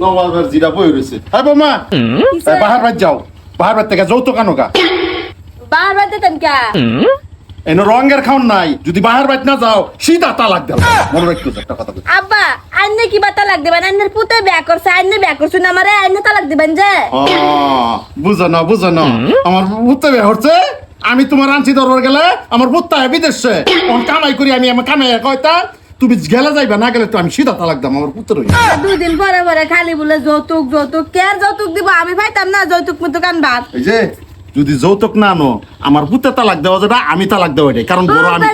নবাবের জিরা বই রয়েছে। হ্যাঁ বৌমা। বাহার বাদ যাও। বাহার বাদ থেকে যৌতুক আনো গা। বার বার দিতেন কা? এনে রঙের খাওন নাই। যদি বাহার বাদ না যাও সিধা তালাক দেব। মনে রাখতো একটা কথা আব্বা আইনে কি বা তালাক দিবেন? আইনের পুতে বিয়া করছে আইনে বিয়া করছে না আমারে আইনে তালাক দিবেন যে। ও, বুঝো না বুঝো না। আমার বুঝতে বে হচ্ছে আমি তোমার আনছি দরবার গেলে আমার পুত্তা বিদেশে। কামাই করি আমি আমার কামাই কয়তা? তুমি গেলে যাইবা না গেলে তো আমি সিধা তালাক দাম আমার পুত্র দুই দিন পরে পরে খালি বলে যৌতুক যৌতুক। কে আর যৌতুক দিব? আমি পাইতাম না যৌতুক মুতুক আনবার। এই যে যদি যৌতুক না আনো আমার পুত্রে তালাক দেওয়া যাবে আমি তালাক দেওয়া এটাই কারণ বড় আমি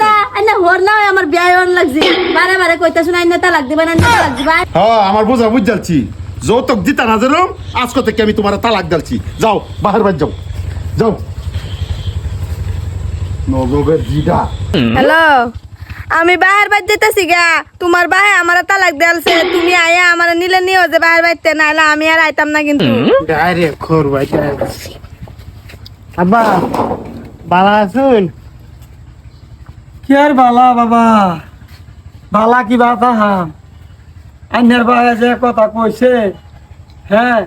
হর না আমার বিয়া লাগছে। বারে বারে কইতা শুনে আইনে তালাক দিবেন আইনে তালাক দিবেন হ্যাঁ আমার বোঝা বুঝ যাচ্ছি যৌতুক দিতা না যেরম আজকে থেকে আমি তোমার তালাক দিচ্ছি। যাও বাহার বাদ যাও। যাও। নগবের জিডা হ্যালো। আমি বাহার বাইর দিতেছি গা তোমার বাহে আমার তালাক দেয়ালছে তুমি আয়া আমার নিলে নিও যে বাহার বাইতে নাহলে আমি আর আইতাম না কিন্তু। ডাইরেক্ট খোর ভাই আব্বা বালা আছুন? কি আর বালা বাবা? বালা কি বাতা হাম? আন্যের বাহে যে কথা কইছে হ্যাঁ?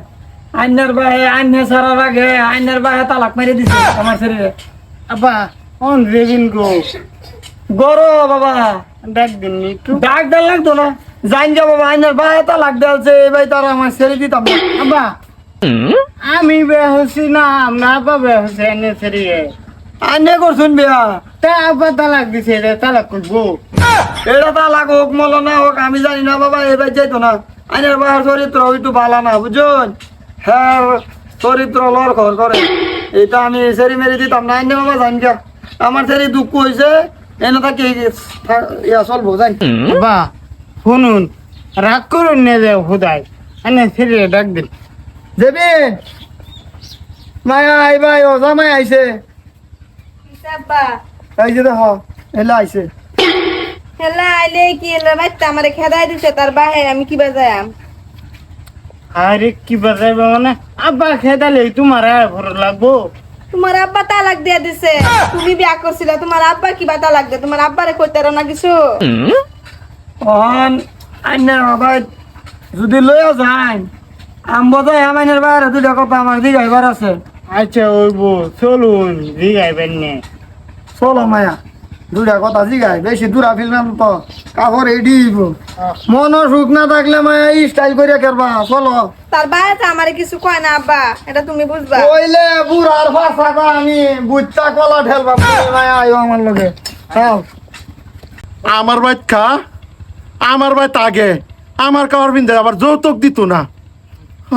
আন্যের বাহে আন্য সারার আগে আন্যের বাহে তালাক মারি দিছে আমার শরীরে আব্বা অন রেভিন গো? গরো বাবা। ডাক দিন ডাক দেন লাগতো না। জান যা বাবা আন্যের বাহে তালাক দেলছে এবার তার আমার ছেড়ে দিতাম আব্বা আমি বেয়া হচ্ছি না আমরা আব্বা বেয়া হচ্ছে এনে ছেড়িয়ে আনে করছুন বেয়া তা আব্বা তালাক দিছে রে তালাক করব। এটা তালাক হোক মল না হোক আমি জানি না বাবা এবার যাইতো না। আইনের বাবার চরিত্র একটু ভালো না বুঝুন? হ্যাঁ চরিত্র লড় খর করে। এটা আমি সেরি মেরি দিতাম না। আইনে বাবা জানি আমার সেরি দুঃখ হয়েছে এনে তাকে ইয়া চলবো জানি বাবা শুনুন রাগ করুন নে যে হুদাই। এনে ফিরে ডাক দিন। দেবেন মায়া আইবাই ও জামাই আইছে। এই যে দেখ এলা আইছে। হেলা আইলে কি এলা বাইতে আমারে খেদাই দিছে তার বাহে আমি কি বাজায়াম? আরে কি বাজাইবা মানে? আব্বা খেদালে তোমার আর লাগবো। তোমার আব্বা তালাক দিয়া দিছে। তুমি বিয়া করছিলা তোমার আব্বা কি বা তালাক দে তোমার আব্বারে কইতে না কিছু? অন আইনের বাবা যদি লইয়া যাই আম বোধহয় আমাদের বাইরে দুটা কথা আমার দিকে এবার আছে। আচ্ছা ওইব চলুন জিগাইবেন নে। চলো মায়া। দুটা কথা জিগাই বেশি দূরা ফিললাম তো কাপড় এডি দিব মন সুখ না থাকলে মায়া স্টাইল করে করবা চলো তার বাহে তো আমারে কিছু কয় না আব্বা এটা তুমি বুঝবা। কইলে বুড়ার ভাষা আমি বুচ্চা কলা ঢেলবা মায়া আইও আমার লগে। হ্যাঁ। আমার বাইত খা আমার বাইত আগে আমার কাবার বিন্দে আবার যৌতুক দিত না।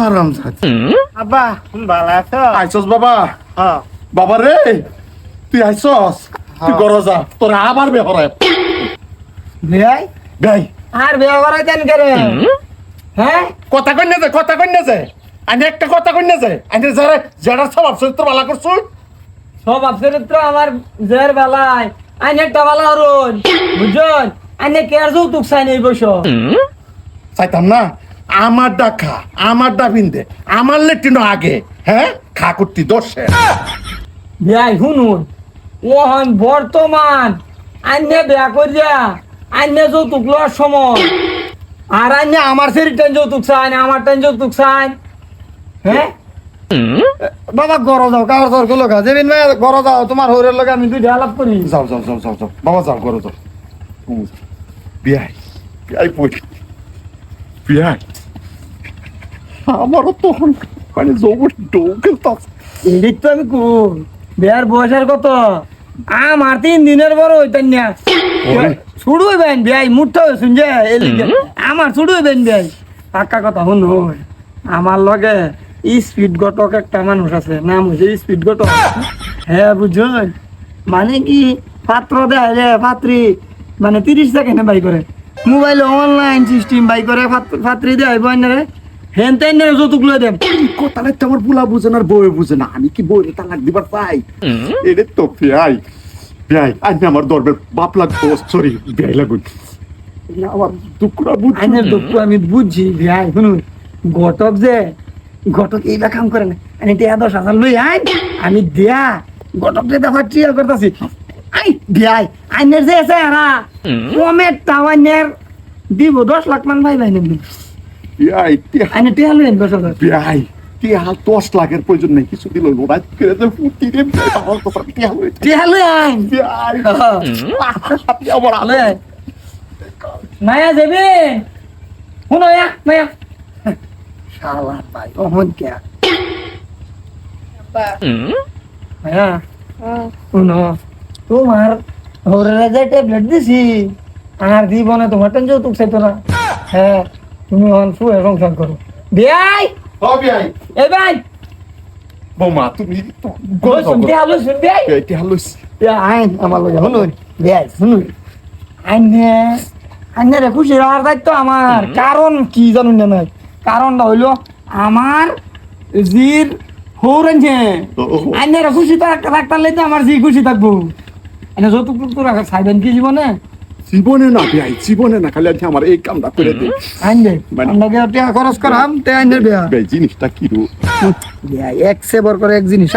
আরাম আব্বা ভালো আছো? আইসস বাবা? হ্যাঁ। বাবা রে তুই আইসস? তুই গর যা তোর আবার বেহরায় ভাই গাই আর করে হ্যাঁ? কথা কই না যায় কথা কই না যায় আমি একটা কথা কই না যায় আমি যারা যারা স্বভাব চরিত্র ভালো করছ চরিত্র আমার জের বেলায় আইন একটা বেলা হরুন বুঝছেন আইনে কে আর যৌতুক চাই নেই বসো। চাইতাম না। আমার ডা খা আমার ডা বিন্দে আমার লেট্রিন আগে হ্যাঁ? খা করতি দোষে। বিয়াই শুনুন। ওহন বর্তমান আইনে বিয়া করিয়া আইনে যৌতুক লওয়ার সময়। আর আইনে আমার শরীর টেন যৌতুক চাই আমার টেন যৌতুক চাই। হ্যাঁ? বাবা গরো যাও কার তোরগুলো গা। ভাই গরো যাও তোমার হরের লগে আমি দুইটা আলাপ করি। যাও যাও যাও যাও যাও। বাবা যাও করো যাও। বিয়াই বিয়াই পড়ি। বিয়াই। আমারও তখন মানে জবর তাস এদিক তো আমি কোন বিয়ার বয়স আর কত? আমার তিন দিনের বড় হইতেন না ওরে। শুরু হইবেন বিয়াই মুঠটা হয়েছুন যে আমার শুরু হইবেন বিয়াই। পাক্কা কথা শুন। আমার লগে স্পিড ঘটক একটা মানুষ আছে নাম হচ্ছে স্পিড ঘটক হ্যাঁ বুঝছেন মানে কি পাত্র দেয় রে পাত্রী? মানে তিরিশ সেকেন্ডে বাই করে। মোবাইলে অনলাইন সিস্টেম বাই করে পাত্র- দেয় বইন হেন তেন যৌতুক লই দেন কথাটা তো আমার বুলা বুঝে না আর বউয়ে বুঝে না। আমি কি বউরে তালাক দিবার চাই? এটা তো বিয়াই বিয়াই আজ আমার দরবের বাপ লাগবো সরি লাগুন। আমার বুঝ আইনের দুঃখ আমি বুঝছি ভাই শুনুন। ঘটক যে ঘটক এইবা কাম করে না। আমি টিয়া দশ হাজার লই আইন আমি দিয়া ঘটক যে দেখা ট্রিয়া করতেছি। আই দিয়াই আইনের যে আছে এরা কমের দিব দশ লাখ মান ভাই ভাই নেবেন বিয়াই আইনে টিয়া লইন দশ হাজার বিয়াই টিয়া দশ লাখের প্রয়োজন নেই কিছু দিল রাত করে দে ফুটি রে আমার তো টিয়া লই টিয়া লই আইন বিয়াই আপনি আমার আলে। লই আইন মায়া যাবে শুনো মায়া। শালা ভাই অহন কে? মায়া শুনো তোমার ঘরে যে ট্যাবলেট দিছি আর জীবনে তোমার টেন যৌতুক চাইতো না। হ্যাঁ। তুমি অন শুয়ে সংসার করো। বিয়াই! ও বিয়াই। এ ভাই বৌমা তুমি লইছুন বিয়াই? বিয়াই টিয়া লইস Ya, আইন আমার লগে শুনুন। বেশ শুনুন। আইনে আইনে খুশি রাখার দায়িত্ব আমার। কারণ কি জানুন না নাই? কারণটা হইল আমার জির হৌর আনছে আইনে খুশি থাকতে থাকতে লেগে আমার জি খুশি থাকব। এনে যৌতুক টুকটুক রাখার সাইবেন কি জীবনে? জীবনে না বিয়াই জীবনে না খালি আজকে আমার এই কামটা করে দে। আইন গিয়ে টিয়া খরচ করাম? তে আইনে বিয়া। জিনিসটা কি রু এক সেবর করে এক জিনিস